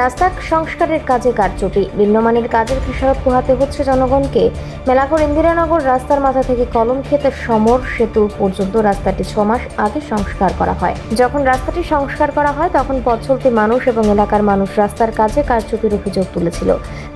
রাস্তা সংস্কারের কাজে কারচুপি। ভিন্নমানের কাজের খেসারত পোহাতে হচ্ছে জনগণকে। মেলাঘর ইন্দিরানগর রাস্তার মাথা থেকে কলম খেতে সমর সেতু পর্যন্ত রাস্তাটি ছ মাস আগে সংস্কার করা হয়। যখন রাস্তাটি সংস্কার করা হয়, তখন পথ মানুষ এবং এলাকার মানুষ রাস্তার কাজে কারচুপির অভিযোগ তুলেছিল।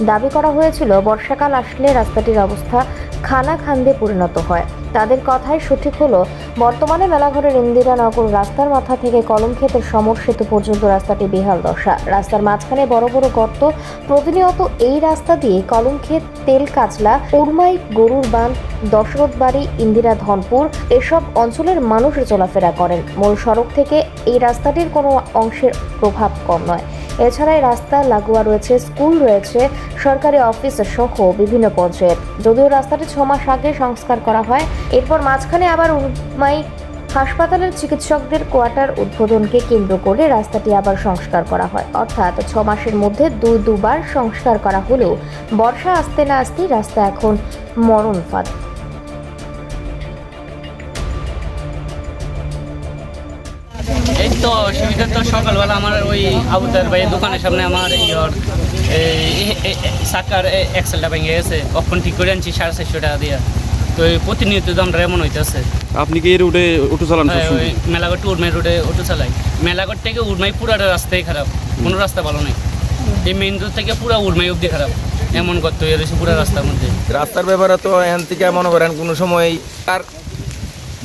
দাবি করা হয়েছিল, বর্ষাকাল আসলে রাস্তাটির অবস্থা খানা খান্দে পরিণত হয়। তাদের কথাই সঠিক হলো, বর্তমানে মেলাঘরের ইন্দিরানগর রাস্তার মাথা থেকে কলমক্ষেতের সমর সেতু পর্যন্ত রাস্তাটি বেহাল দশা। রাস্তার মাঝখানে বড় বড় গর্ত। প্রতিনিয়ত এই রাস্তা দিয়ে কলমক্ষেত তেল কাজলা উর্মাই, গরুর বাঁধ, দশরথ বাড়ি, ইন্দিরা ধনপুর এসব অঞ্চলের মানুষ চলাফেরা করেন। মূল সড়ক থেকে এই রাস্তাটির কোনো অংশের প্রভাব কম নয়। এছাড়া এই রাস্তা লাগোয়া রয়েছে, স্কুল রয়েছে, সরকারি অফিস সহ বিভিন্ন পঞ্চায়েত যদিও রাস্তাটি ছ মাস আগে সংস্কার করা হয়, এরপর মাঝখানে আবার উন্মাই হাসপাতালের চিকিৎসকদের কোয়ার্টার উদ্বোধনকে কেন্দ্র করে রাস্তাটি আবার সংস্কার করা হয়। অর্থাৎ ছ মাসের মধ্যে দুই দুবার সংস্কার করা হলেও বর্ষা আসতে না আসতেই রাস্তা এখন মরণ ফাঁদ। এই তো অসুবিধা তো সকালবেলা আমার ওই আবুদার ভাই দোকানের সামনে আমার ইয়র সাকার এক্সেলটা ভেঙে গেছে। কখন ঠিক করে আনছি? সাড়ে চারশো টাকা দিয়ে। তো এই প্রতিনিয়ত তো এমন হইতেছে। আপনি কি এই রুটে অটো চালান হ্যাঁ, সবসময়? ওই মেলাঘর টু উড়মাই রোডে অটো চালাই। মেলাঘর থেকে উড়মাই পুরাটা রাস্তাই খারাপ। কোনো রাস্তা ভালো নেই। এই মেইন রোড থেকে পুরো উড়মাই অব্দি খারাপ। এমন করতে হয়ে রয়েছে পুরো রাস্তার মধ্যে। রাস্তার ব্যাপারে তো এখান থেকে মনে করেন কোনো সময় তার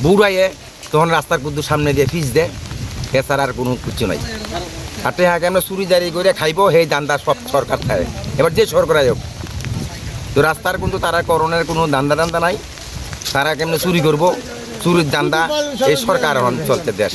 বুড়াইয়ে তখন রাস্তার কুদ্দু সামনে দিয়ে ফিস দেয়। এছাড়া আর কোনো কিছু নাই। হাটে হ্যাঁ কেন চুরি দাঁড়িয়ে করে খাইব সেই দান্দা সব সরকার খায়। এবার যে সরকার হোক তো রাস্তার কিন্তু তারা করণের কোনো দান্দা দান্দা নাই। তারা কেমনে চুরি করব? চুরির দান্দা এই সরকার চলছে দেশ।